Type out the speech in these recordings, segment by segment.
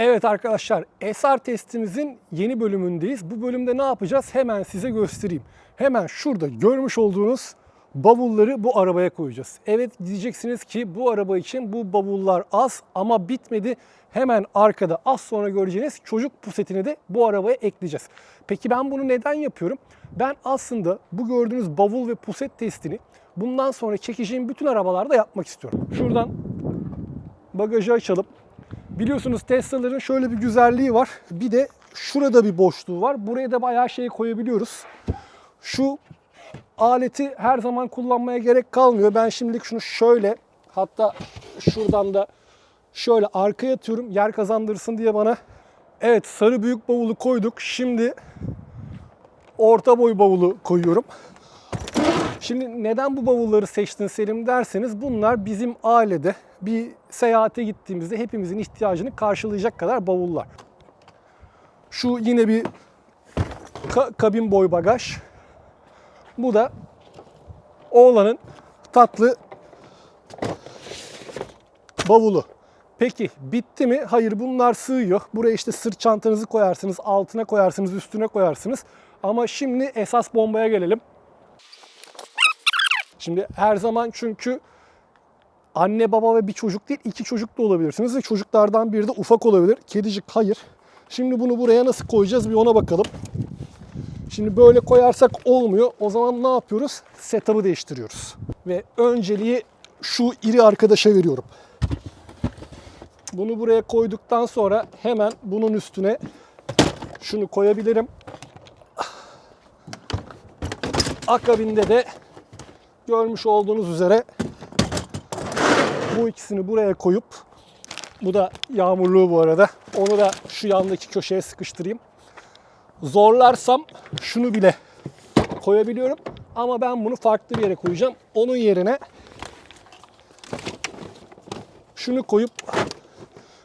Evet arkadaşlar, SR testimizin yeni bölümündeyiz. Bu bölümde ne yapacağız? Hemen size göstereyim. Hemen şurada görmüş olduğunuz bavulları bu arabaya koyacağız. Evet diyeceksiniz ki bu araba için bu bavullar az ama bitmedi. Hemen arkada az sonra göreceğiniz çocuk pusetini de bu arabaya ekleyeceğiz. Peki ben bunu neden yapıyorum? Ben aslında bu gördüğünüz bavul ve puset testini bundan sonra çekeceğim bütün arabalarda yapmak istiyorum. Şuradan bagajı açalım. Biliyorsunuz Tesla'ların şöyle bir güzelliği var. Bir de şurada bir boşluğu var. Buraya da bayağı şey koyabiliyoruz. Şu aleti her zaman kullanmaya gerek kalmıyor. Ben şimdilik şunu şöyle hatta şuradan da şöyle arkaya atıyorum yer kazandırsın diye bana. Evet sarı büyük bavulu koyduk. Şimdi orta boy bavulu koyuyorum. Şimdi neden bu bavulları seçtin Selim derseniz bunlar bizim ailede bir seyahate gittiğimizde hepimizin ihtiyacını karşılayacak kadar bavullar. Şu yine bir ka- kabin boy bagaj. Bu da oğlanın tatlı bavulu. Peki bitti mi? Hayır bunlar sığıyor. Buraya işte sırt çantanızı koyarsınız, altına koyarsınız, üstüne koyarsınız. Ama şimdi esas bombaya gelelim. Şimdi her zaman çünkü anne baba ve bir çocuk değil iki çocuk da olabilirsiniz ve çocuklardan biri de ufak olabilir. Kedicik hayır. Şimdi bunu buraya nasıl koyacağız bir ona bakalım. Şimdi böyle koyarsak olmuyor. O zaman ne yapıyoruz? Setup'ı değiştiriyoruz. Ve önceliği şu iri arkadaşa veriyorum. Bunu buraya koyduktan sonra hemen bunun üstüne şunu koyabilirim. Akabinde de görmüş olduğunuz üzere bu ikisini buraya koyup bu da yağmurluğu bu arada. Onu da şu yandaki köşeye sıkıştırayım. Zorlarsam şunu bile koyabiliyorum. Ama ben bunu farklı bir yere koyacağım. Onun yerine şunu koyup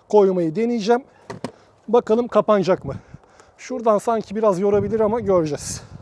koymayı deneyeceğim. Bakalım kapanacak mı? Şuradan sanki biraz yorabilir ama göreceğiz.